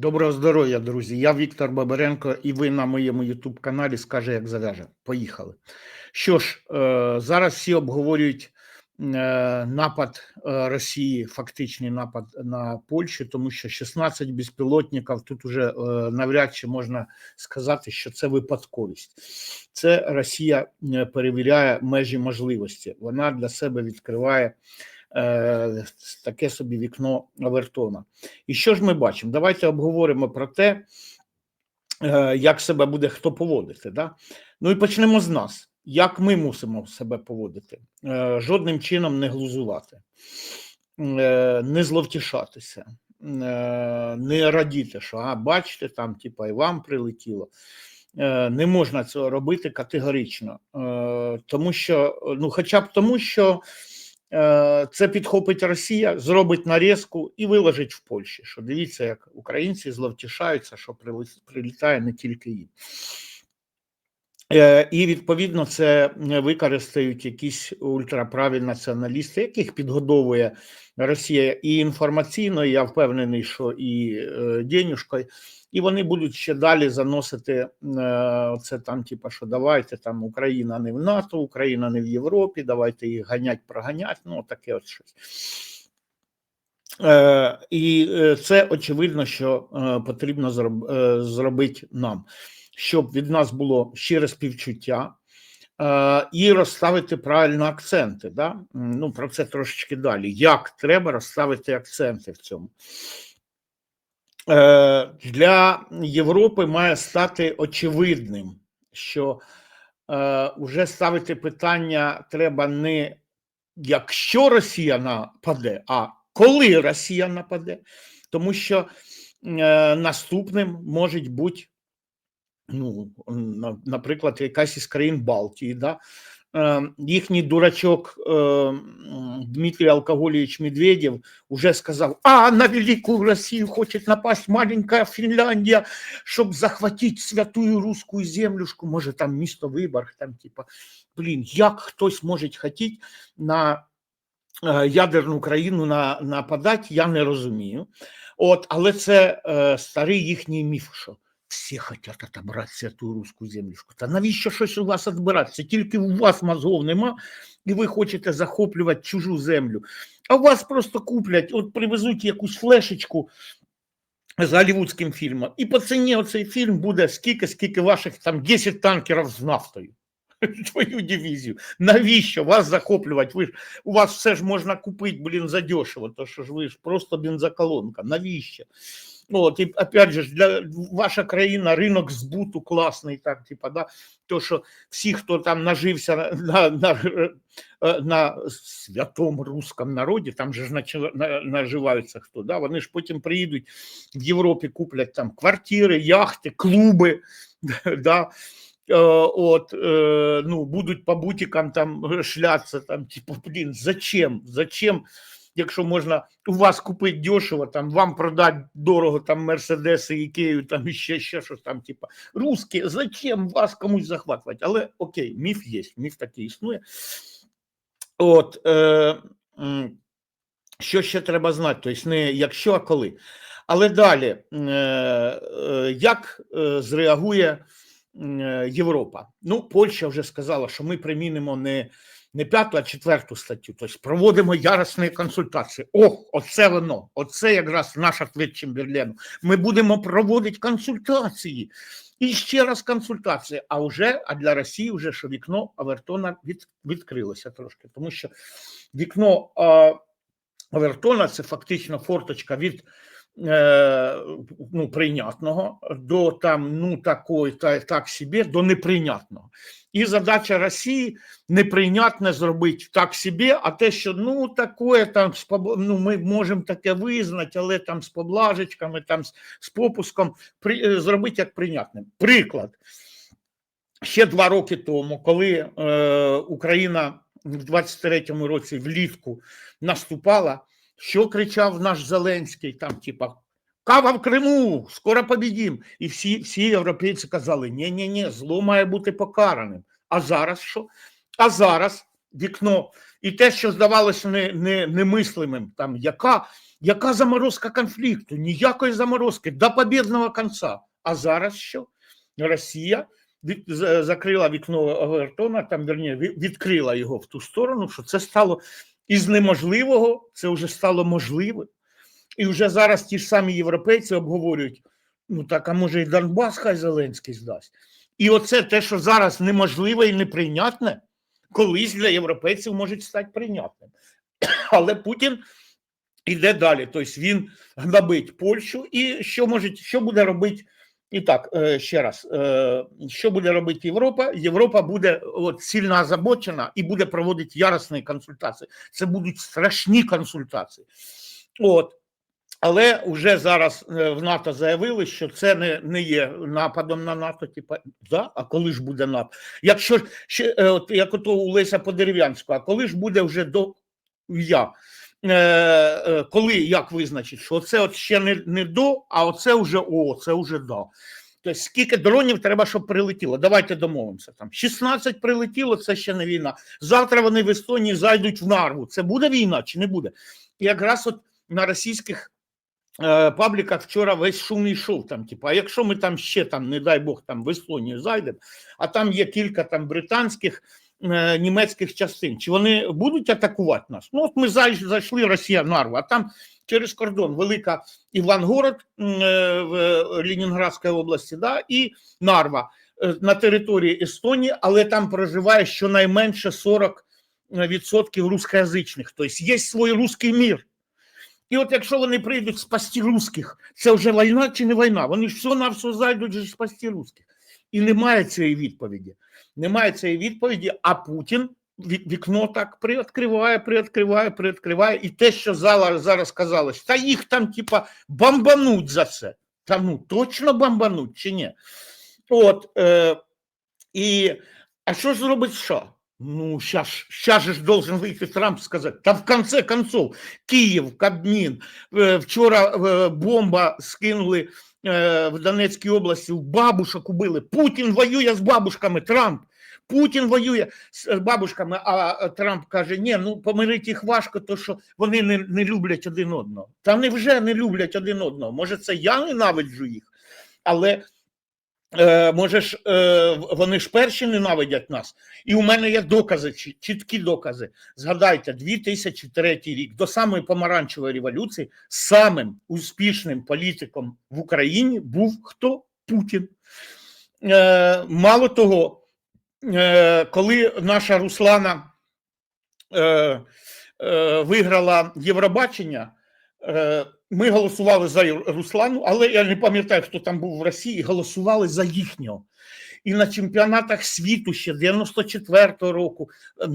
Доброго здоров'я, друзі. Я Віктор Бабаренко, і ви на моєму Ютуб каналі скаже, як зав'яже. Поїхали. Що ж, е, зараз всі обговорюють е, напад е, Росії, фактичний напад на Польщу, тому що 16 безпілотників тут уже навряд чи можна сказати, що це випадковість. Це Росія перевіряє межі можливості. Вона для себе відкриває е, таке собі вікно Авертона. І що ж ми бачимо? Давайте обговоримо про те, е, як себе буде хто поводити. Да? Ну і почнемо з нас. Як ми мусимо себе поводити? Е, Жодним чином не глузувати, не зловтішатися, не радіти, що а, бачите, там, типа, і вам прилетіло. Не можна цього робити категорично, тому що, ну, хоча б тому, що це підхопить Росія, зробить нарізку і виложить в Польщі. Що дивіться, як українці зловтішаються, що прилітає не тільки їм. Е, І відповідно це е, використають якісь ультраправі націоналісти, яких підгодовує Росія і інформаційно, я впевнений, що і е, денюжкою. І вони будуть ще далі заносити це там, типа, що давайте там Україна не в НАТО, Україна не в Європі, давайте їх ганять, проганять. Ну, таке от щось. І це очевидно, що потрібно зробити нам, щоб від нас було щире співчуття е, і розставити правильно акценти. Да? Ну, про це трошечки далі. Як треба розставити акценти в цьому? Е, Для Європи має стати очевидним, що е, уже ставити питання треба не якщо Росія нападе, а коли Росія нападе, тому що е, наступним може бути, ну, наприклад, якась із країн Балтії, да? Е, їхній дурачок е, м, Дмитрий Алкоголевич Медведев уже сказал, а на великую Россию хочет напасть маленькая Финляндия, чтобы захватить святую русскую землюшку, може там місто Виборг, там типа, блін, як хтось може хотіти на е, ядерну країну нападати, я не розумію. От, але це е, старий їхній міф, що всі хочуть отобрати святу руську землюшку. Та навіщо щось у вас відбирати? Тільки у вас мозгов нема, і ви хочете захоплювати чужу землю. А у вас просто куплять, от привезуть якусь флешечку з голівудським фільмом, і по ціні оцей фільм буде скільки, скільки ваших там 10 танкерів з нафтою. Твою дивізію. Навіщо вас захоплювати? Ви ж у вас все ж можна купити, блін, задешево, то що ж ви ж просто бензоколонка. Навіщо? Ну, От, і опять же, ж, для ваша країна ринок збуту класний, так, типа, да, то, що всі, хто там нажився на, на, на, е, на святому русском народі, там же ж начи- на- наживаються хто, да, вони ж потім приїдуть в Європі, куплять там квартири, яхти, клуби, да, Е, от, е, ну, будуть по бутикам там шляться, там, типу, блін, зачем, зачем, якщо можна у вас купити дешево, там, вам продати дорого, там, Мерседеси, Ікею, там, і ще, ще щось там, типу, русські, зачем вас комусь захватувати? Але окей, міф є, міф такий існує. От, е, що ще треба знати? Тобто не якщо, а коли. Але далі, е, е, як е, зреагує е, Європа? Ну, Польща вже сказала, що ми примінимо не, не п'яту, а четверту статтю. Тобто проводимо яросні консультації. Ох, оце воно, оце якраз наш ответ Чемберлену. Ми будемо проводити консультації. І ще раз консультації. А вже а для Росії вже що вікно Авертона від, відкрилося трошки, тому що вікно а, Авертона це фактично форточка від е, ну, прийнятного до там ну такої та так собі до неприйнятного. І задача Росії неприйнятне зробити так собі, а те, що ну таке там ну, ми можемо таке визнати, але там з поблажечками, там з, з попуском при, е, зробити як прийнятним. Приклад. Ще два роки тому, коли е, Україна в 23-му році влітку наступала, що кричав наш Зеленський, там, типа, кава в Криму, скоро побідім. І всі, всі європейці казали: ні, ні, ні, зло має бути покараним. А зараз що? А зараз вікно І те, що здавалося не, не, немислимим, там яка, яка заморозка конфлікту, ніякої заморозки до побідного кінця. А зараз що? Росія закрила вікно Овертона, там верні, відкрила його в ту сторону, що це стало із неможливого, це вже стало можливим. І вже зараз ті ж самі європейці обговорюють: ну так, а може і Донбас хай Зеленський здасть. І оце те, що зараз неможливе і неприйнятне, колись для європейців може стати прийнятним. Але Путін іде далі. Тобто він гнобить Польщу, і що може, що буде робити? І так, е, ще раз, що буде робити Європа? Європа буде от, сильно озабочена і буде проводити яростні консультації. Це будуть страшні консультації. От. Але вже зараз е, в НАТО заявили, що це не, не є нападом на НАТО. Типа, да? а коли ж буде НАТО? Якщо ще е, от як ото у Леся Подерев'янського, а коли ж буде вже до я? Е, е, коли як визначить, що це от ще не, не до, а оце вже о, це вже до. Тобто, скільки дронів треба, щоб прилетіло? Давайте домовимося. Там 16 прилетіло, це ще не війна. Завтра вони в Естонії зайдуть в Нарву. Це буде війна чи не буде? І якраз от на російських е, пабліках вчора весь шум йшов. Там, типу, а якщо ми там ще там, не дай Бог, там в Естонію зайдемо, а там є кілька там британських. Е, Німецьких частин, чи вони будуть атакувати нас? Ну, от ми зайшли Росія Нарву, а там через кордон велика Івангород е, в е, Ленінградській області, да, і Нарва на території Естонії, але там проживає щонайменше 40% русскоязичних. Тобто є свій русський мір. І от якщо вони прийдуть спасти русських, це вже війна чи не війна? Вони все на все зайдуть спасти русських. І немає цієї відповіді. Немає цієї відповіді, а Путін вікно так приоткриває, приоткриває, приоткриває. І те, що зараз, зараз казалось, та їх там, типа, бомбануть за це. Та ну точно бомбануть чи ні? От, е, і, а що ж зробить США? Ну, сейчас, ж должен вийти Трамп сказати, та в конце концов, Київ, Кабмін, е, вчора е, бомба скинули в Донецькій області, в бабушок убили. Путін воює з бабушками, Трамп. Путін воює з бабушками, а Трамп каже: ні, ну помирити їх важко, то що вони не, не люблять один одного. Та вони вже не люблять один одного. Може, це я ненавиджу їх, але е, може е, вони ж перші ненавидять нас. І у мене є докази, чіткі докази. Згадайте, 2003 рік до самої помаранчевої революції самим успішним політиком в Україні був хто? Путін. Е, мало того, е, коли наша Руслана виграла Євробачення, ми голосували за Руслану, але я не пам'ятаю, хто там був в Росії, голосували за їхнього. І на чемпіонатах світу ще 94-го року е,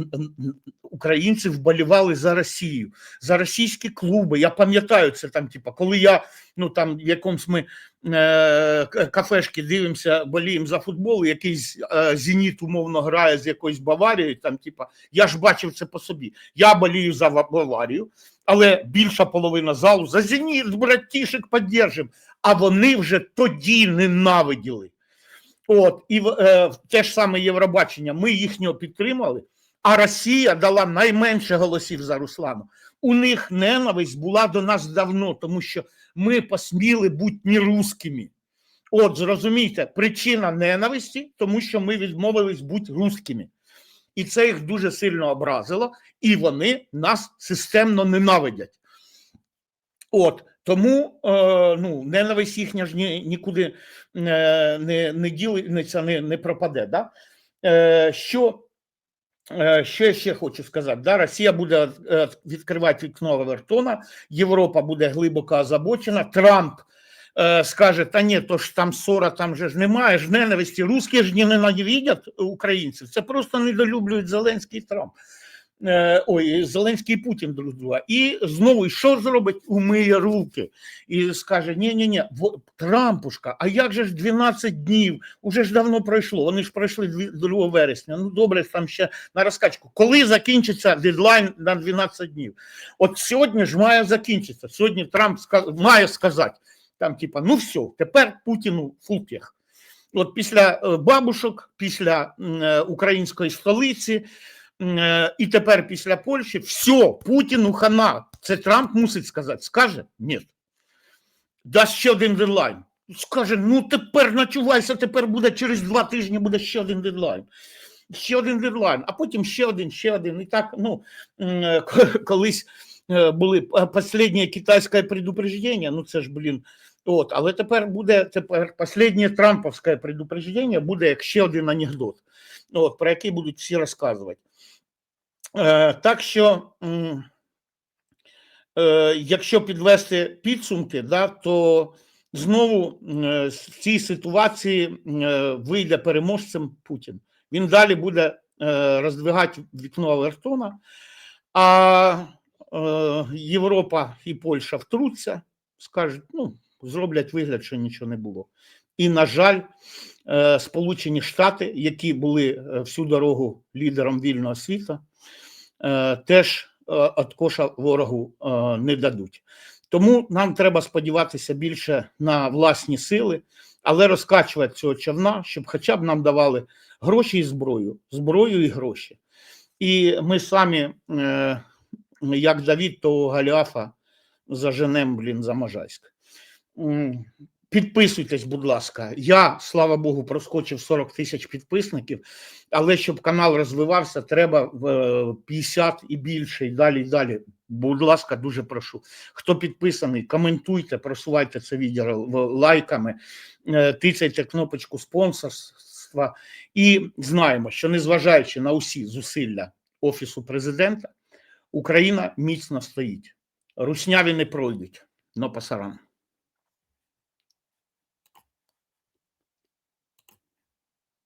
українці вболівали за Росію, за російські клуби. Я пам'ятаю це там, типа, коли я ну там в якомусь ми е, кафешки дивимося, боліємо за футбол, якийсь е, зеніт умовно грає з якоюсь Баварією. Там, типа, я ж бачив це по собі. Я болію за Баварію, але більша половина залу за зеніт, братішек, піддержим. А вони вже тоді ненавиділи. От і е, те ж саме Євробачення. Ми їхнього підтримали, а Росія дала найменше голосів за Руслану. У них ненависть була до нас давно, тому що ми посміли бути не русскими. От, зрозумійте, причина ненависті, тому що ми відмовились бути русскими. І це їх дуже сильно образило, і вони нас системно ненавидять. От тому е, ну, ненависть їхня ж ні, нікуди е, не, не ділиться, не, не пропаде. Да? Е, що, що я ще хочу сказати? Да? Росія буде відкривати вікно Вертона, Європа буде глибоко озабочена, Трамп е, скаже: та ні, то ж там ссора, там же ж немає ж ненависті. Русські ж не ненавидять українців. Це просто недолюблюють Зеленський і Трамп. Е, Ой, Зеленський і Путін друг друга. І знову що зробить? Умиє руки і скаже: ні, ні, ні, Трампушка, а як же ж 12 днів? Уже ж давно пройшло. Вони ж пройшли 2 вересня. Ну добре, там ще на розкачку. Коли закінчиться дедлайн на 12 днів? От сьогодні ж має закінчитися. Сьогодні Трамп має сказати там, типа, ну все, тепер Путіну фулпіх. От після е, бабушок, після е, української столиці, і тепер після Польщі все, Путіну хана. Це Трамп мусить сказати. Скаже? Ні. Дасть ще один дедлайн. Скаже, ну тепер начувайся, тепер буде через два тижні буде ще один дедлайн. Ще один дедлайн, а потім ще один, ще один. І так, ну, е, колись е, були е, останнє китайське предупреждення, ну це ж, блін, от, але тепер буде тепер останнє трамповське предупреждення буде як ще один анекдот, от, про який будуть всі розказувати. Е, так що, е, якщо підвести підсумки, да, то знову е, з цій ситуації вийде переможцем Путін. Він далі буде роздвигати вікно Авертона, а Європа і Польща втруться, скажуть, ну, зроблять вигляд, що нічого не було. І, на жаль, Сполучені Штати, які були всю дорогу лідером вільного світу, теж е, откоша ворогу е, не дадуть. Тому нам треба сподіватися більше на власні сили, але розкачувати цього човна, щоб хоча б нам давали гроші і зброю, зброю і гроші. І ми самі, е, як Давід, того Галіафа, заженем, блін, за Можайськ. Підписуйтесь, будь ласка. Я, слава Богу, проскочив 40 тисяч підписників, але щоб канал розвивався, треба е, 50 і більше, і далі, і далі. Будь ласка, дуже прошу. Хто підписаний, коментуйте, просувайте це відео лайками, е, тицяйте кнопочку спонсорства. І знаємо, що незважаючи на усі зусилля Офісу президента, Україна міцно стоїть. Русняві не пройдуть, но пасаран.